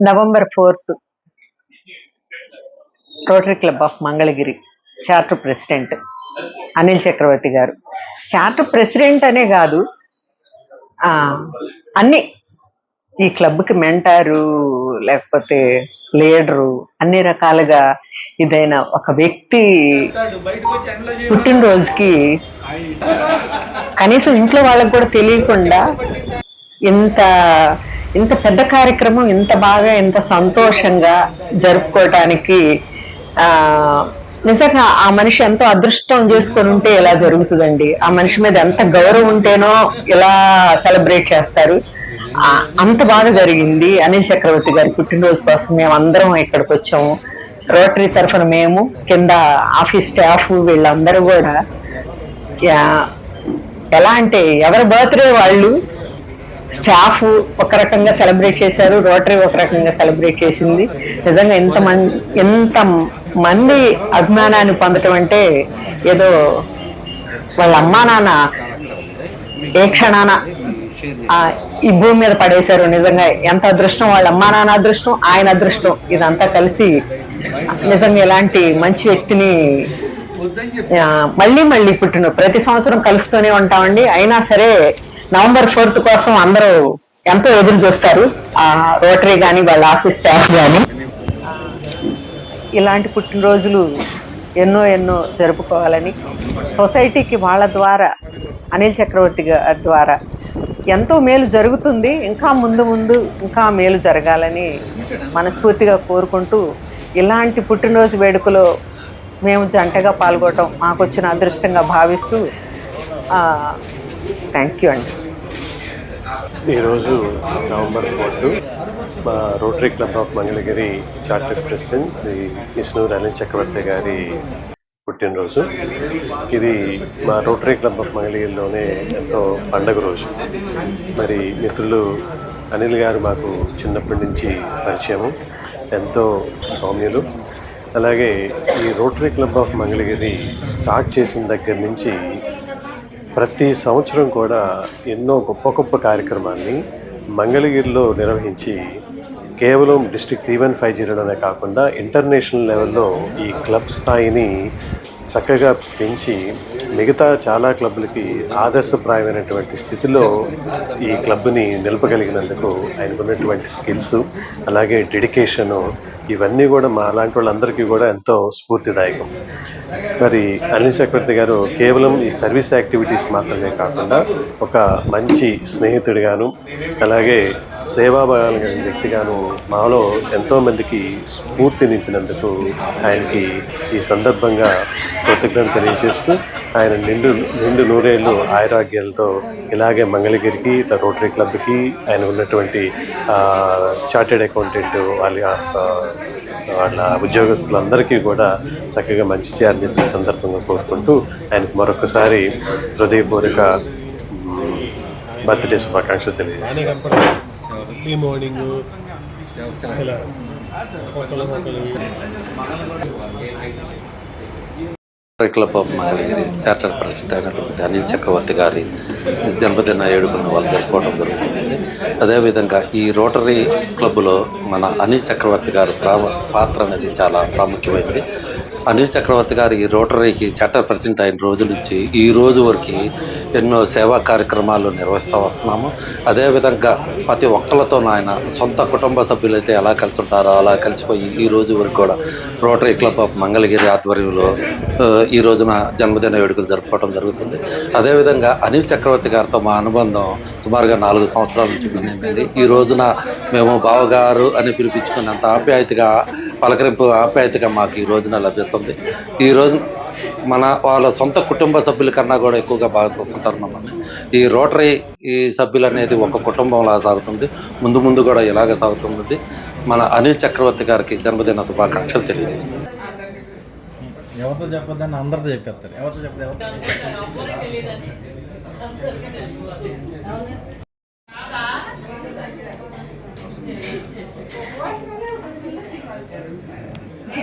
November fourth Rotary Club of Mangalagiri charter president Anil Chakravarthi garu. Charter president అనే కాదు అన్ని ఈ క్లబ్కి మెంటారు లేకపోతే లీడరు అన్ని రకాలుగా ఇదైన ఒక వ్యక్తి పుట్టినరోజుకి కనీసం ఇంట్లో వాళ్ళకి కూడా తెలియకుండా ఇంత ఇంత పెద్ద కార్యక్రమం ఇంత బాగా ఇంత సంతోషంగా జరుపుకోవటానికి ఆ నిజంగా ఆ మనిషి ఎంతో అదృష్టం చేసుకొని ఉంటే ఇలా జరుగుతుందండి? ఆ మనిషి మీద ఎంత గౌరవం ఉంటేనో ఇలా సెలబ్రేట్ చేస్తారు? అంత బాగా జరిగింది. అనిల్ చక్రవర్తి గారి పుట్టినరోజు కోసం మేము అందరం ఇక్కడికి వచ్చాము. రోటరీ తరఫున మేము కింద ఆఫీస్ స్టాఫ్ వీళ్ళందరూ కూడా ఎలా అంటే ఎవరి బర్త్డే వాళ్ళు స్టాఫ్ ఒక రకంగా సెలబ్రేట్ చేశారు రోటరీ ఒక రకంగా సెలబ్రేట్ చేసింది. నిజంగా ఎంత మంది ఎంత మంది అభిమానాన్ని పొందటం అంటే ఏదో వాళ్ళ అమ్మా నాన్న ఏ క్షణాన ఆ, ఈ భూమి మీద పడేశారు. నిజంగా ఎంత అదృష్టం వాళ్ళ అమ్మా నాన్న అదృష్టం ఆయన అదృష్టం ఇదంతా కలిసి నిజంగా ఇలాంటి మంచి వ్యక్తిని మళ్ళీ మళ్ళీ పుట్టిన ప్రతి సంవత్సరం కలుస్తూనే ఉంటామండి. అయినా సరే నవంబర్ ఫోర్త్ కోసం అందరూ ఎంతో ఎదురు చూస్తారు. ఆ రోటరీ కానీ వాళ్ళ ఆఫీస్ స్టాఫ్ కానీ ఇలాంటి పుట్టినరోజులు ఎన్నో ఎన్నో జరుపుకోవాలని సొసైటీకి వాళ్ళ ద్వారా అనిల్ చక్రవర్తి గారి ద్వారా ఎంతో మేలు జరుగుతుంది. ఇంకా ముందు ముందు ఇంకా మేలు జరగాలని మనస్ఫూర్తిగా కోరుకుంటూ ఇలాంటి పుట్టినరోజు వేడుకలో మేము జంటగా పాల్గొనడం మాకు వచ్చిన అదృష్టంగా భావిస్తూ థ్యాంక్ యూ అండి. ఈరోజు నవంబర్ ఫోర్త్ మా Rotary Club of Mangalagiri charter president Shri Vishnu Anil Chakravarthi గారి పుట్టినరోజు. ఇది మా రోటరీ క్లబ్ ఆఫ్ మంగళగిరిలోనే ఎంతో పండగ రోజు. మరి మిత్రులు అనిల్ గారు మాకు చిన్నప్పటి నుంచి పరిచయము ఎంతో సౌమ్యులు. అలాగే ఈ Rotary Club of Mangalagiri start చేసిన దగ్గర నుంచి ప్రతి సంవత్సరం కూడా ఎన్నో గొప్ప గొప్ప కార్యక్రమాన్ని మంగళగిరిలో నిర్వహించి కేవలం డిస్ట్రిక్ట్ త్రీ వన్ ఫైవ్ జీరోలోనే కాకుండా ఇంటర్నేషనల్ లెవెల్లో ఈ క్లబ్ స్థాయిని చక్కగా పెంచి మిగతా చాలా క్లబ్లకి ఆదర్శప్రాయమైనటువంటి స్థితిలో ఈ క్లబ్ని నిలపగలిగినందుకు ఆయనకున్నటువంటి స్కిల్స్ అలాగే డెడికేషను ఇవన్నీ కూడా మా అలాంటి వాళ్ళందరికీ కూడా ఎంతో స్ఫూర్తిదాయకం. మరి అనిల్ చక్రవర్తి గారు కేవలం ఈ సర్వీస్ యాక్టివిటీస్ మాత్రమే కాకుండా ఒక మంచి స్నేహితుడిగాను అలాగే సేవాభావాలు కలిగిన వ్యక్తిగాను మాలో ఎంతోమందికి స్ఫూర్తి నింపినందుకు ఆయనకి ఈ సందర్భంగా కృతజ్ఞత తెలియజేస్తూ ఆయన నిండు నిండు నూరేళ్ళు ఆయురాగ్యాలతో ఇలాగే మంగళగిరికి రోటరీ క్లబ్కి ఆయన ఉన్నటువంటి చార్టెడ్ అకౌంటెంట్ వాళ్ళ వాళ్ళ ఉద్యోగస్తులందరికీ కూడా చక్కగా మంచి చెప్పి ఈ సందర్భంగా కోరుకుంటూ ఆయనకు మరొకసారి హృదయపూర్వక బర్త్డే శుభాకాంక్షలు తెలియజేస్తాను. Morning club of Mangalagiri charter president అయినటువంటి అనిల్ చక్రవర్తి గారి జన్మదిన వేడుకలను వాళ్ళు జరుపుకోవడం జరుగుతుంది. అదేవిధంగా ఈ రోటరీ క్లబ్లో మన అనిల్ చక్రవర్తి గారి ప్రా పాత్ర అనేది చాలా ప్రాముఖ్యమైనది అనిల్ చక్రవర్తి గారు ఈ రోటరీకి చార్టర్ ప్రెసిడెంట్ అయిన రోజు నుంచి ఈ రోజు వరకు ఎన్నో సేవా కార్యక్రమాలు నిర్వహిస్తూ వస్తున్నాము. అదేవిధంగా ప్రతి ఒక్కరితో ఆయన సొంత కుటుంబ సభ్యులైతే ఎలా కలిసి ఉంటారో అలా కలిసిపోయి ఈ రోజు వరకు కూడా రోటరీ క్లబ్ ఆఫ్ మంగళగిరి ఆధ్వర్యంలో ఈ రోజున జన్మదిన వేడుకలు జరుపుకోవడం జరుగుతుంది. అదేవిధంగా అనిల్ చక్రవర్తి గారితో మా అనుబంధం సుమారుగా నాలుగు సంవత్సరాల నుంచి ఈ రోజున మేము బావగారు అని పిలిపించుకున్నంత ఆప్యాయతగా పలకరింపు ఆప్యాయతగా మాకు ఈ రోజున లభిస్తుంది. ఈ రోజు మన వాళ్ళ సొంత కుటుంబ సభ్యుల కన్నా కూడా ఎక్కువగా బాగా చూస్తుంటారు మమ్మల్ని. ఈ రోటరీ ఈ సభ్యులు అనేది ఒక కుటుంబంలా సాగుతుంది. ముందు ముందు కూడా ఇలాగే సాగుతుంది. మన అనిల్ చక్రవర్తి గారికి జన్మదిన శుభాకాంక్షలు తెలియజేస్తుంది ఎవరితో చెప్పొద్దని అందరితో చెప్పేస్తారు. ఎవరితో చెప్పదు ఎవరితో అన్నట్టుగా నిన్న పరిగెత్తుకుని వెళ్ళిపోయారా పరిగెత్తుకుంటే వెళ్ళి అసలు లేట్ గానే వచ్చాను నిన్న కూడా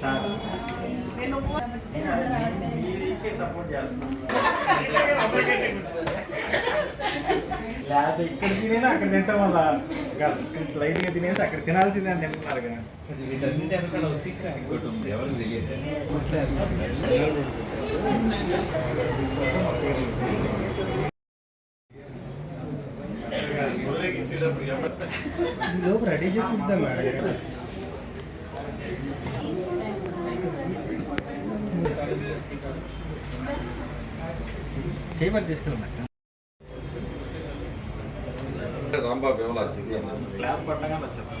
సార్. నేను సపోర్ట్ చేస్తున్నాను లేకపోతే ఇక్కడ తినేనా అక్కడ తింటాం వల్ల ఇక్కడ లైట్గా తినేసి అక్కడ తినాల్సిందే అని తింటున్నారు కదా. లోపు రెడీ చేసి ఇద్దాం మేడం. చేయబడి తీసుకెళ్ళండి రాంబాబు ఎవరా సిగ్గు క్లాప్ పట్టగానే వచ్చేద్దాం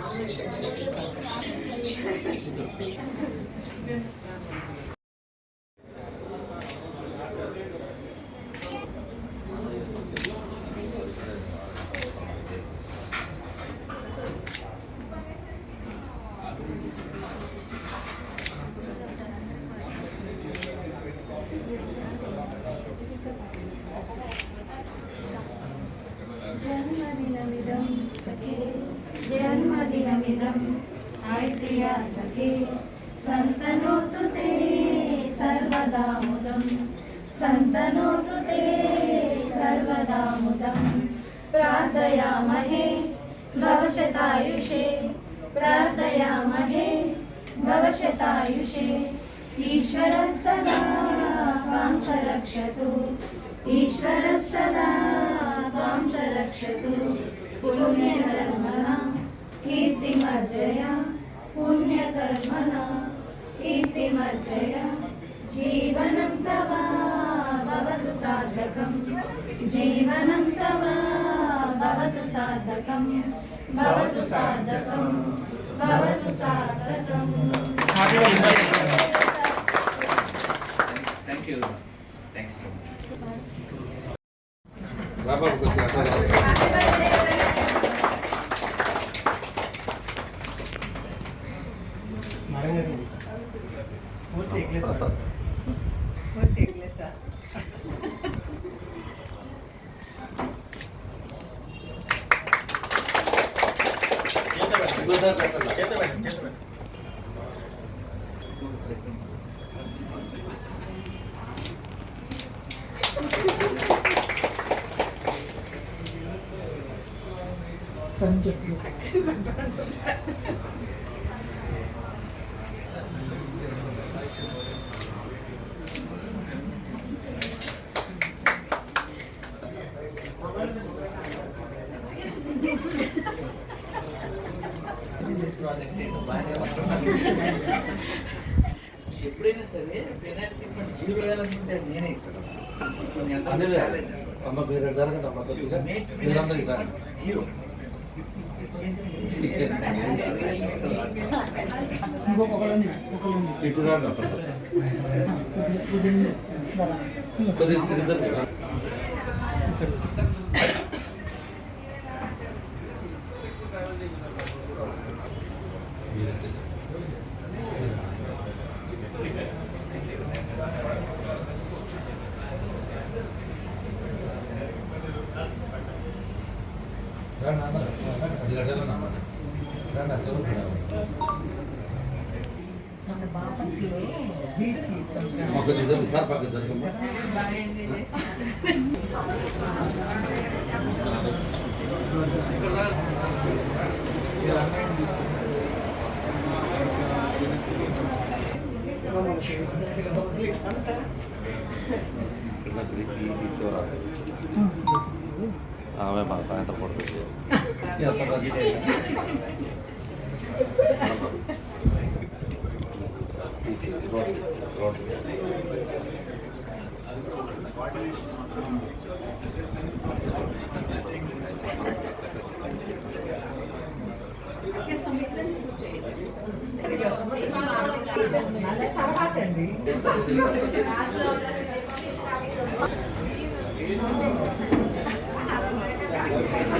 你怎么？प्रार्थयामहे भवशतायुषे। ईश्वरः सदा त्वां रक्षतु। ईश्वरः सदा त्वां च रक्षतु। पुण्यकर्मणा, कीर्तिमर्जया पुण्यकर्मणा, कीर्तिमर्जया। जीवनं तव भवतु सार्थकं जीवनं तव भवतु सार्थकं भवतु सार्थकं Thank you. Thanks. 30秒 అనేది challenge. అమ్మ మీరు జరగండి అమ్మ కొద్దిగా మీరందరూ ఇట్లా రండి. జీరో ఇటు రండి besar Pak dari kemarin. Pernah beli di Cora. Ah, memang terpuruk ya. Sir పక్కన జరగమ్మా. ఇక్కడ ఈ-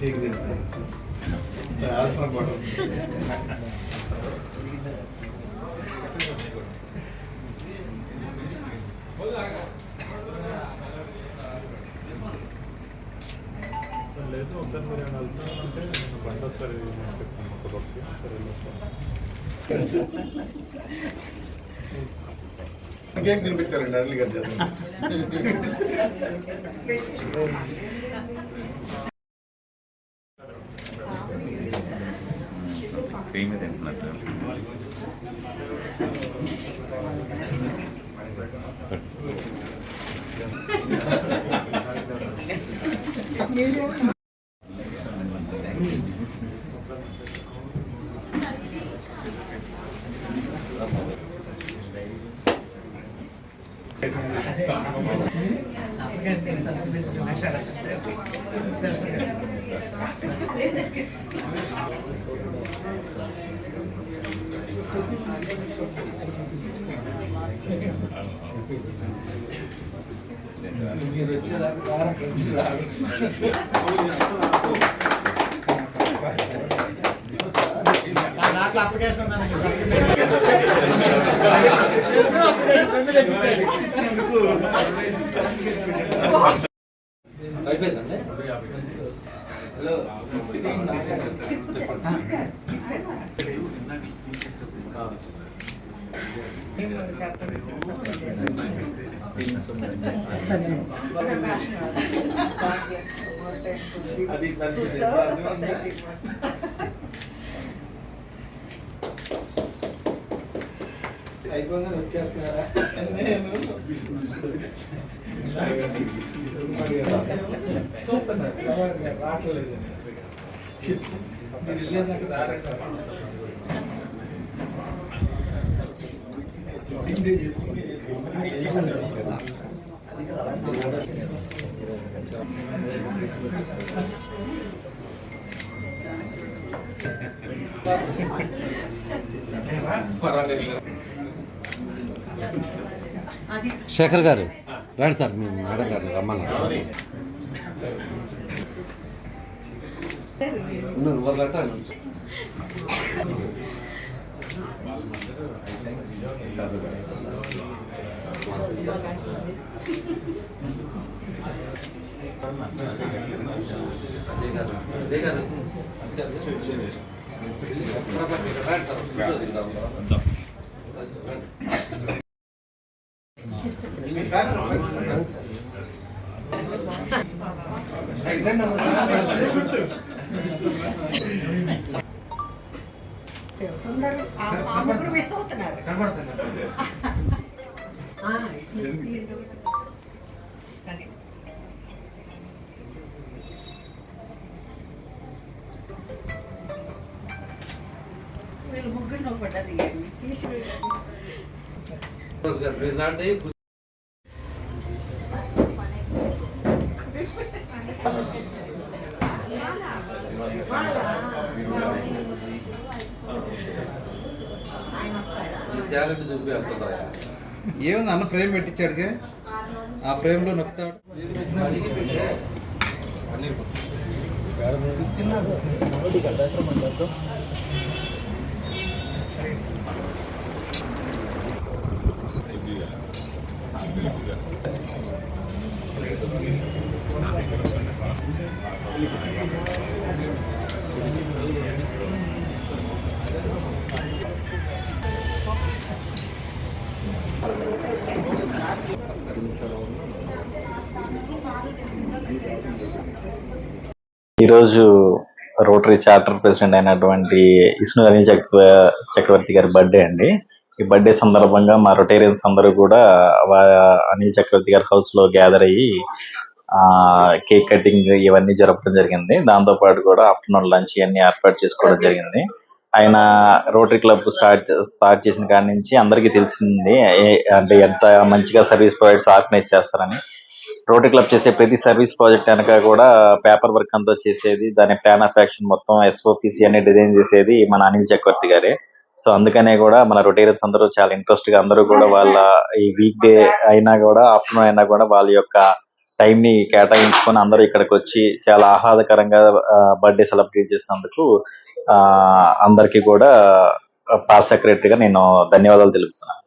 ಕೇಕ್ ತಿಂತಾರೆ ಆಸ್ಮ ಕೊಟ್ಟು ఒక పక్కకి ఒకసారి వెళ్ళొస్తాను కేక్ తినిపించాలండి అర్లీ గారు మీరు వచ్చేదాకా సారా కలిసి దాంట్లో అప్లికేషన్ ఉందండి అయిపోయిందండి అది అయిపోగానే వచ్చేస్తున్నారా రావట్లేదు మీరు వెళ్ళేదాకా పర్వాలేదు శేఖర్ గారు రండి సార్ మీ మేడం గారిని రమ్మన్నారు సార్ ఉన్నారు, వాళ్ళంట నుంచి. అదే. రండి సార్, సుందరు ఆ ముగ్గురు మిస్ అవుతున్నారు. వీళ్ళు ముగ్గురు నువ్వు పడ్డది గారు, మీరు నాటి టాలెంట్ ఏముంది అన్న ఫ్రేమ్ పెట్టించాడుగా ఆ ఫ్రేమ్లో నొక్కుతాడు. ఈరోజు రోటరీ చార్టర్ ప్రెసిడెంట్ అయినటువంటి విష్ణు అనిల్ చక్ర చక్రవర్తి గారి బర్త్డే అండి. ఈ బర్త్డే సందర్భంగా మా రొటేరియన్స్ అందరూ కూడా అనిల్ చక్రవర్తి గారి హౌస్లో గ్యాదర్ అయ్యి కేక్ కటింగ్ ఇవన్నీ జరపడం జరిగింది. దాంతో పాటు కూడా ఆఫ్టర్నూన్ లంచ్ ఇవన్నీ ఏర్పాటు చేసుకోవడం జరిగింది. ఆయన రోటరీ క్లబ్ స్టార్ట్ స్టార్ట్ చేసిన కాడి నుంచి అందరికీ తెలిసింది అంటే ఎంత మంచిగా సర్వీస్ ప్రొవైడ్స్ ఆర్గనైజ్ చేస్తారని. రోటరీ క్లబ్ చేసే ప్రతి సర్వీస్ ప్రాజెక్ట్ వెనక కూడా పేపర్ వర్క్ అంతా చేసేది దాని ప్లాన్ ఆఫ్ యాక్షన్ మొత్తం ఎస్ఓపిసి అనే డిజైన్ చేసేది మన అనిల్ చక్రవర్తి గారే. సో అందుకనే కూడా మన రొటేరియన్స్ అందరూ చాలా ఇంట్రెస్ట్గా అందరూ కూడా వాళ్ళ ఈ వీక్ డే అయినా కూడా ఆఫ్టర్నూన్ అయినా కూడా వాళ్ళ యొక్క టైం ని కేటాయించుకొని అందరూ ఇక్కడికి వచ్చి చాలా ఆహ్లాదకరంగా బర్త్డే సెలబ్రేట్ చేసినందుకు అందరికీ కూడా పాస్ సెక్రటరీగా నేను ధన్యవాదాలు తెలుపుతున్నాను.